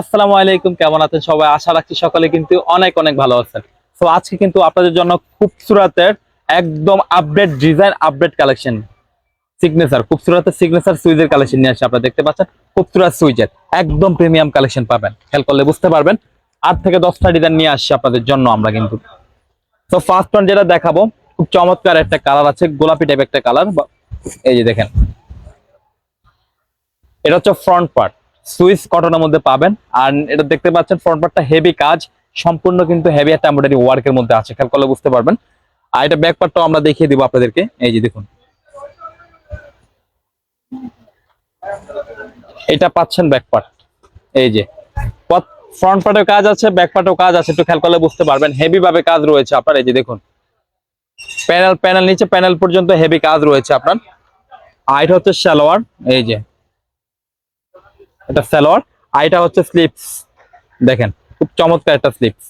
আসসালামু আলাইকুম, কেমন আছেন সবাই? আশা রাখছি সকালে কিন্তু অনেক অনেক ভালো আছেন। তো আজকে কিন্তু আপনাদের জন্য খুবসুরাতের একদম update design update collection signature খুবসুরাতের signature সুইজের কালেকশন নিয়ে আসছে আপনারা দেখতে পাচ্ছেন? খুবসুরাত সুইজের, একদম প্রিমিয়াম কালেকশন পাবেন। খেয়াল করলে বুঝতে পারবেন। আট থেকে দশটা ডিজাইন নিয়ে আসছি আপনাদের জন্য আমরা কিন্তু। তো ফার্স্ট ওয়ান যেটা দেখাবো, খুব চমৎকার একটা কালার আছে, গোলাপি টাইপ একটা কালার এই যে দেখেন। এটা হচ্ছে ফ্রন্ট পার্ট সুইস কটনের মধ্যে পাবেন। আর এটা দেখতে পাচ্ছেন ফ্রন্ট পার্টটা হেভি কাজ। সম্পূর্ণ কিন্তু হেভি একটা এমব্রয়ডারি ওয়ার্কের মধ্যে আছে, খেয়াল করলে বুঝতে পারবেন। আর এটা ব্যাক পার্টটাও আমরা দেখিয়ে দিব আপনাদেরকে। এই যে দেখুন। এটা পাচ্ছেন ব্যাক পার্ট এই যে। ফ্রন্ট পার্টেও কাজ আছে ব্যাক পার্টেও কাজ আছে, একটু খেয়াল করলে বুঝতে পারবেন। হেভি ভাবে কাজ রয়েছে আপনার, এই যে দেখুন। প্যানেল প্যানেল নিচে প্যানেল পর্যন্ত হেভি কাজ রয়েছে আপনার। আর এটা হচ্ছে সালোয়ার এই যে। এটা সালোয়ার আর এটা হচ্ছে স্লিপস দেখেন, খুব চমৎকার একটা স্লিপস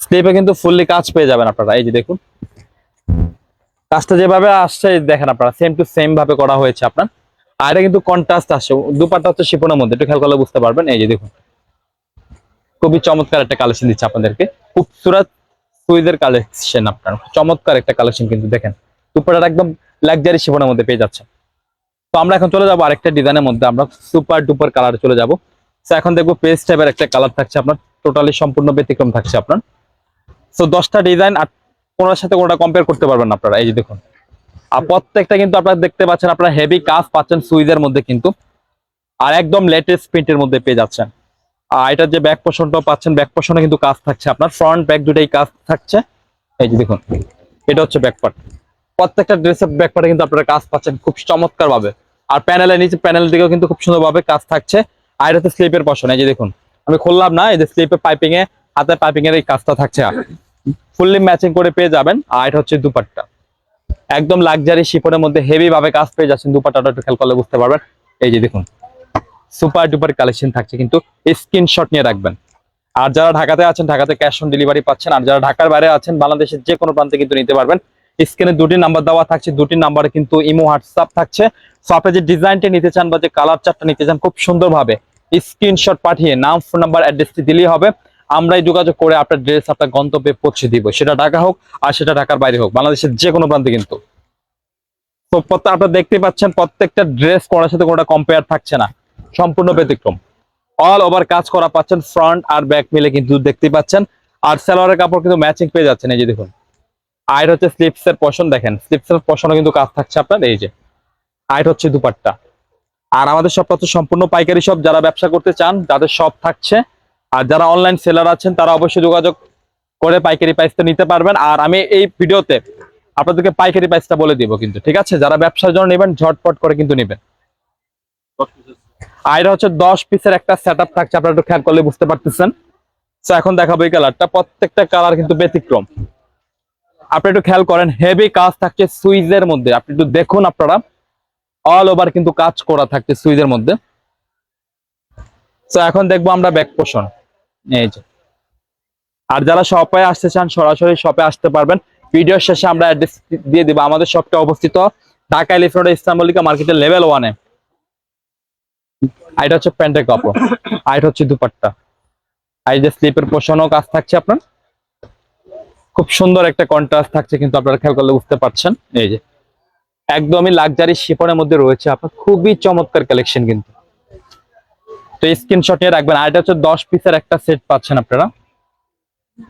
স্লিপে কিন্তু ফুললি কাজ পেয়ে যাবেন আপনারা, এই যে দেখুন। কাজটা যেভাবে আসছে, দেখেন আপনারা সেম টু সেম ভাবে করা হয়েছে আপনার। আর এটা কিন্তু কন্ট্রাস্ট আসছে দুপাটা হচ্ছে শিপনের মধ্যে, একটু খেয়াল করলে বুঝতে পারবেন। এই যে দেখুন। খুবই চমৎকার একটা কালেকশন দিচ্ছে আপনাদেরকে। খুবসুরত সুইদের কালেকশন আপনার চমৎকার একটা কালেকশন কিন্তু দেখেন। দুপাটাটা একদম লাক্সারি শিপনের মধ্যে পেয়ে যাচ্ছে তো আমরা এখন চলে যাব আরেকটা ডিজাইনের মধ্যে। আমরা সুপার ডুপার কালারে চলে যাব। তো এখন দেখব পেস্ট টাইপের একটা কালার থাকছে আপনার। টোটালি সম্পূর্ণ ব্যতিক্রম থাকছে আপনার। তো দশটা ডিজাইন আর কোনোটার সাথে কোনোটা কম্পেয়ার করতে পারবেন আপনারা? এই যে দেখুন। আর প্রত্যেকটা কিন্তু আপনারা দেখতে পাচ্ছেন, আপনারা হেভি কাজ পাচ্ছেন সুইজের মধ্যে কিন্তু। আর একদম লেটেস্ট প্রিন্টের মধ্যে পেয়ে যাচ্ছেন। আর এটার যে ব্যাক পোষণটাও পাচ্ছেন ব্যাক পোষণে কিন্তু কাজ থাকছে আপনার। ফ্রন্ট ব্যাক দুটাই কাজ থাকছে। এই যে দেখুন। এটা হচ্ছে ব্যাক পার্ট প্রত্যেকটা ড্রেসের ব্যাক পার্টে কিন্তু আপনারা কাজ পাচ্ছেন খুব চমৎকার ভাবে আর প্যানেলের নিচে প্যানেল দিকেও কিন্তু খুব সুন্দরভাবে কাজ থাকছে। আর এটা স্লিপের পশন এই যে দেখুন। আমি খুললাম না, এই যে স্লিপের পাইপিং এ, হাতে পাইপিং এর এই কাজটা থাকছে ফুললি ম্যাচিং করে পেয়ে যাবেন, আর এটা হচ্ছে দুপাট্টা। একদম লাক্সারি শিপনের মধ্যে হেভি ভাবে কাজ পেয়ে যাচ্ছেন, দুপাট্টাটা একটু খেয়াল করলে বুঝতে পারবেন। এই যে দেখুন সুপার ডুপার কালেকশন থাকছে, কিন্তু স্ক্রিনশট নিয়ে রাখবেন। আর যারা ঢাকাতে আছেন, ঢাকাতে ক্যাশ অন ডেলিভারি পাচ্ছেন, আর যারা ঢাকার বাইরে আছেন, বাংলাদেশের যে কোনো প্রান্তে কিন্তু নিতে পারবেন। স্ক্রিনে দুটি নাম্বার দেওয়া থাকছে, দুটি নাম্বারে কিন্তু ইমো, হোয়াটসঅ্যাপ থাকছে। সো আপনি যে ডিজাইনটা নিতে চান বা যে কালার চার্টটা নিতে চান, খুব সুন্দরভাবে স্ক্রিনশট পাঠিয়ে নাম ফোন নাম্বার অ্যাড্রেসটি দিলেই হবে। আমরাই যোগাযোগ করে আপনার ড্রেস আপনার গন্তব্যে পৌঁছে দিব। সেটা ঢাকা হোক আর সেটা ঢাকার বাইরে হোক, বাংলাদেশের যে কোনো প্রান্তে কিন্তু। তো আপনারা দেখতে পাচ্ছেন প্রত্যেকটা ড্রেস কোনোটার সাথে কোনোটা কম্পেয়ার থাকছে না। সম্পূর্ণ ব্যতিক্রম। অল ওভার কাজ করা পাচ্ছেন ফ্রন্ট আর ব্যাক মিলে কিন্তু দেখতে পাচ্ছেন। আর সালোয়ারের কাপড় কিন্তু ম্যাচিং পেয়ে যাচ্ছেন, এই যে দেখুন। আর হচ্ছে স্লিপস এর পশন দেখেন স্লিপস এর পশনও কিন্তু কাজ থাকছে আপনার, এই যে আর হচ্ছে দুপাট্টা। আর আমাদের সবটা হচ্ছে সম্পূর্ণ পাইকারি শপ যারা ব্যবসা করতে চান, তাদের সব থাকছে। আর যারা অনলাইন সেলার আছেন, তারা অবশ্যই যোগাযোগ করে পাইকারি প্রাইসটা নিতে পারবেন। আর আমি এই ভিডিওতে আপনাদেরকে পাইকারি প্রাইসটা বলে দিব কিন্তু, ঠিক আছে? যারা ব্যবসার জন্য নেবেন, ঝটপট করে কিন্তু নেবেন। আর হচ্ছে দশ পিসের একটা সেট আপ থাকছে, আপনারা একটু খেয়াল করলে বুঝতে পারতেছেন। তো এখন দেখাবো এই কালারটা প্রত্যেকটা কালার কিন্তু ব্যতিক্রম। আপনি একটু খেয়াল করেন হেভি কাজ থাকছে সুইজের মধ্যে। আপনি একটু দেখুন আপনারা। অল ওভার কিন্তু কাজ করা থাকছে সুইজের মধ্যে। তো এখন দেখব আমরা ব্যাক পোষণ এই যে। আর যারা শপে আসতে চান, সরাসরি শপে আসতে পারবেন। ভিডিওর শেষে আমরা অ্যাড্রেস দিয়ে দিব। আমাদের শপটা অবস্থিত ঢাকা এলিফ্রেন্ট ইসলাম মল্লিকা মার্কেটের লেভেল ওয়ানে এটা হচ্ছে প্যান্টের কাপড়। আর এটা হচ্ছে দুপাট্টা। আর যে স্লিপের পোষণও কাজ থাকছে আপনার। খুব সুন্দর একটা কন্ট্রাস্ট থাকছে, কিন্তু আপনারা খেয়াল করলে বুঝতে পারছেন। এই যে, একদমই লাক্সারি শিপনের মধ্যে রয়েছে আপনার, খুবই চমৎকার কালেকশন কিন্তু। তো স্ক্রিনশট নিয়ে রাখবেন। আর এটা হচ্ছে দশ পিসের একটা সেট পাচ্ছেন আপনারা।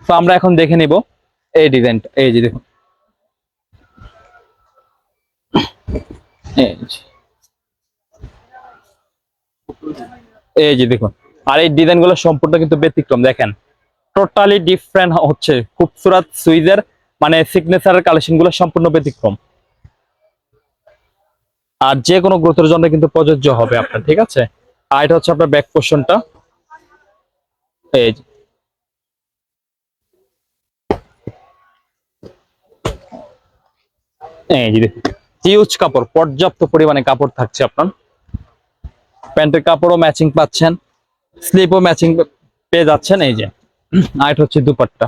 তো আমরা এখন দেখে নিব এই ডিজাইনটা এই যে দেখুন। এই যে। দেখুন। আর এই ডিজাইনগুলো সম্পূর্ণ কিন্তু ব্যতিক্রম, দেখেন। টোটালি ডিফারেন্ট হচ্ছে। খুবসুরাত সুইজের মানে সিগনেচারের কালেকশনগুলো সম্পূর্ণ ব্যতিক্রম। আর যে কোনো গ্রোথের জন্য কিন্তু প্রযোজ্য হবে আপনার, ঠিক আছে? আর এটা হচ্ছে আপনার ব্যাক পোর্শনটা হিউজ কাপড়, পর্যাপ্ত পরিমাণে কাপড় থাকছে আপনার। প্যান্টের কাপড়ও ম্যাচিং পাচ্ছেন। স্লিপও ম্যাচিং পেয়ে যাচ্ছেন, এই যে। আর হচ্ছে দুপাট্টা।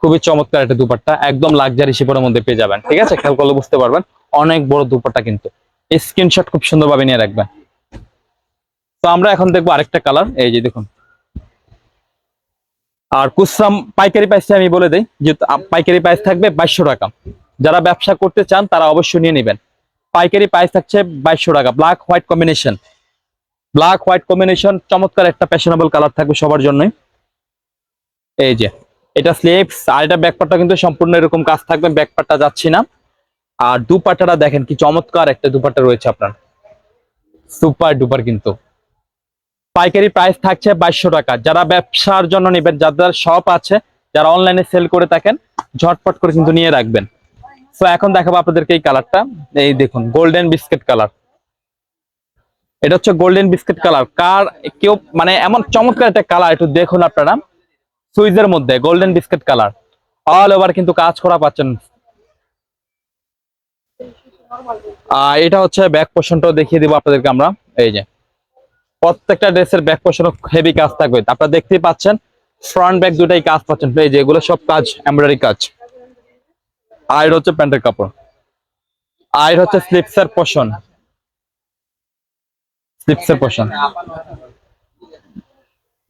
খুবই চমৎকার একটা দুপাট্টা, একদম লাক্সারি শিপনের মধ্যে পেয়ে যাবেন, ঠিক আছে? খেয়াল করলে বুঝতে পারবেন, অনেক বড় দুপাট্টা কিন্তু। স্ক্রিনশট খুব সুন্দরভাবে নিয়ে রাখবেন। তো আমরা এখন দেখব আরেকটা কালার এই যে দেখুন। আর কুসরাম পাইকারি প্রাইসটা আমি বলে দিই, যে পাইকারি প্রাইস থাকবে বাইশশো টাকা। যারা ব্যবসা করতে চান, তারা অবশ্যই নিয়ে নেবেন। পাইকারি প্রাইস থাকছে বাইশশো টাকা black white combination black white combination চমৎকার একটা ফ্যাশনেবল কালার থাকবে সবার জন্যই। এই যে, এটা স্লিপস আর এটা ব্যাকপারটা কিন্তু সম্পূর্ণ এরকম কাজ থাকবে ব্যাকপারটা যাচ্ছি না। আর দুপাট্টাটা দেখেন কি চমৎকার একটা দুপাট্টা রয়েছে আপনার। সুপার ডুপার কিন্তু। পাইকারি প্রাইস থাকছে বাইশশো টাকা। যারা ব্যবসার জন্য নেবেন, যাদের শপ আছে, যারা অনলাইনে সেল করে থাকেন, ঝটপট করে কিন্তু নিয়ে রাখবেন। তো এখন দেখাবো আপনাদেরকে এই কালারটা এই দেখুন গোল্ডেন বিস্কিট কালার এটা হচ্ছে গোল্ডেন বিস্কিট কালার কার কেউ মানে এমন চমৎকার একটা কালার একটু দেখুন আপনারা। সুইজের মধ্যে golden biscuit colour all over কিন্তু কাজ করা পাচ্ছেন। এটা হচ্ছে ব্যাক পোর্শনটাও দেখিয়ে দিব আপনাদেরকে আমরা। এই যে। প্রত্যেকটা ড্রেসের ব্যাক পোর্শন হেভি কাজ থাকবে। আপনারা দেখতেই পাচ্ছেন ফ্রন্ট ব্যাক দুটাই কাজ পাচ্ছেন। এই যে, এগুলো সব কাজ এমব্রয়ডারি কাজ। আর হচ্ছে প্যান্টের কাপড়। আর হচ্ছে স্লিপসের পোর্শন স্লিপসের পোর্শন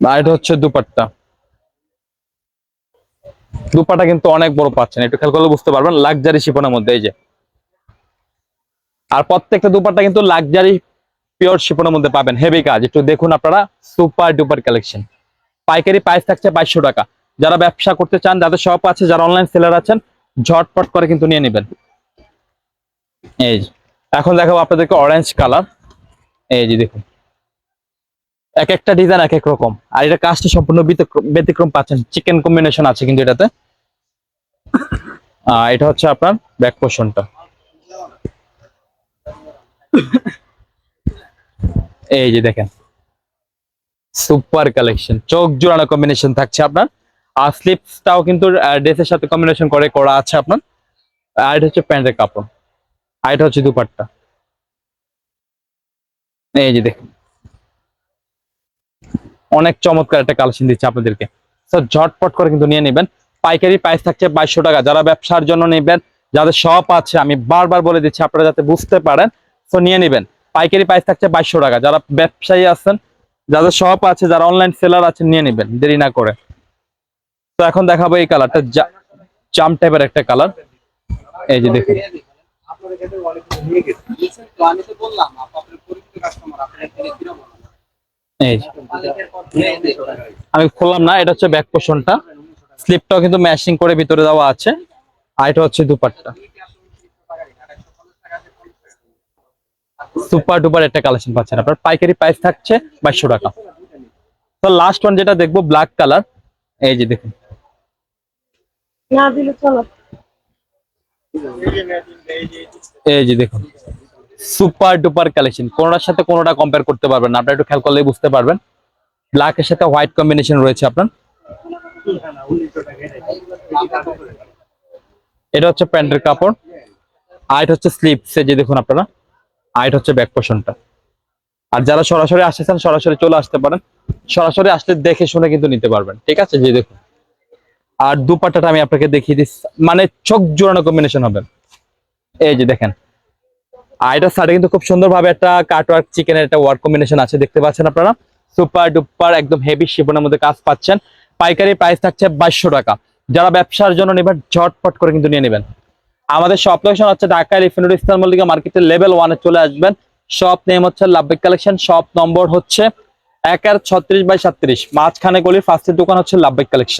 আর এটা হচ্ছে দুপাট্টা। দুপাটা কিন্তু অনেক বড় পাচ্ছেন, একটু খেয়াল করলে বুঝতে পারবেন, লাক্সারি শিপনের মধ্যে এই যে। আর প্রত্যেকটা দুপাট্টা কিন্তু লাক্সারি পিওর শিপনের মধ্যে পাবেন, হেভি কাজ। একটু দেখুন আপনারা, সুপার ডুপার কালেকশন। পাইকারি প্রাইস থাকছে বাইশশো টাকা। যারা ব্যবসা করতে চান, যাদের শপ আছে, যারা অনলাইন সেলার আছেন, ঝটপট করে কিন্তু নিয়ে নেবেন। এই এখন দেখাবো আপনাদেরকে অরেঞ্জ কালার এই যে দেখুন। এক একটা ডিজাইন এক এক রকম। আর এটা কাজটা সম্পূর্ণ ব্যতিক্রম- পাচ্ছেন। চিকেন কম্বিনেশন আছে কিন্তু এটাতে। এটা হচ্ছে আপনার ব্যাক পোর্শনটা এই যে দেখেন। সুপার কালেকশন চোখ জোড়ানো কম্বিনেশন থাকছে আপনার। আর স্লিপসটাও কিন্তু ড্রেসের সাথে কম্বিনেশন করে করা আছে আপনার। আর এটা হচ্ছে প্যান্টের কাপড়। আর এটা হচ্ছে দুপাট্টা। এই যে দেখুন। অনেক চমৎকার একটা কালেকশন দিচ্ছে আপনাদেরকে। তো ঝটপট করে কিন্তু নিয়ে নেবেন। পাইকারি প্রাইস থাকছে বাইশশো টাকা। যারা ব্যবসার জন্য নেবেন, যাদের শপ আছে, আমি বারবার বলে দিচ্ছি, আপনারা যাতে বুঝতে পারেন তো নিয়ে নেবেন। পাইকারি প্রাইস থাকছে বাইশশো টাকা। যারা ব্যবসায়ী আছেন, যাদের শপ আছে, যারা অনলাইন সেলার আছেন, নিয়ে নেবেন। দেরি না করে। তো এখন দেখাবো এই কালারটা জাম টাইপের একটা কালার এই যে দেখুন। আমি খুললাম না এটা হচ্ছে ব্যাক পোর্শনটা স্লিপটাও কিন্তু ম্যাশিং করে ভিতরে দেওয়া আছে। আর এটা হচ্ছে দুপাট্টা। সুপার ডুপার একটা কালেকশন পাচ্ছেন আপনার। পাইকারি প্রাইস থাকছে বাইশশো টাকা। তো লাস্ট ওয়ান যেটা দেখব ব্ল্যাক কালার এই যে দেখুন। না দিলে চলো। এই যে দেখুন। Super duper collection. কোনোটার সাথে কোনোটা কম্পেয়ার করতে পারবেন আপনারা একটু খেয়াল করলেই বুঝতে পারবেন। ব্ল্যাক এর সাথে হোয়াইট কম্বিনেশন রয়েছে আপনার। এটা হচ্ছে প্যান্টের কাপড়। আর এটা হচ্ছে স্লিপস যে দেখুন আপনারা। আর এটা হচ্ছে ব্যাক পোর্শনটা আর যারা সরাসরি আসতেছেন সরাসরি চলে আসতে পারেন। সরাসরি আসলে দেখে শুনে কিন্তু নিতে পারবেন। ঠিক আছে? যে দেখুন। আর দুপাট্টাটা আমি আপনাকে দেখিয়ে দিচ্ছি। মানে চোখ জোড়ানো কম্বিনেশন হবে। এই যে দেখেন। এটার সাইডে কিন্তু খুব সুন্দরভাবে একটা কাটওয়ার্ক চিকেনের একটা ওয়ার্ক কম্বিনেশন আছে, দেখতে পাচ্ছেন আপনারা? সুপার ডুপার একদম হেভি শিপনের মধ্যে কাজ পাচ্ছেন। পাইকারি প্রাইস থাকছে বাইশশো টাকা। যারা ব্যবসার জন্য নেবেন, ঝটপট করে কিন্তু নিয়ে নেবেন। আমাদের শপ লোকেশন হচ্ছে ঢাকা এলিফেন্ট ইসলাম মল্লিকা মার্কেটের লেভেল ওয়ানে চলে আসবেন। শপ নেম হচ্ছে লাভবিক কালেকশন শপ নম্বর হচ্ছে এক আর ছত্রিশ বাই সাত্রিশ। মাঝখানে গলির ফার্স্টের দোকান হচ্ছে লাভবিক কালেকশন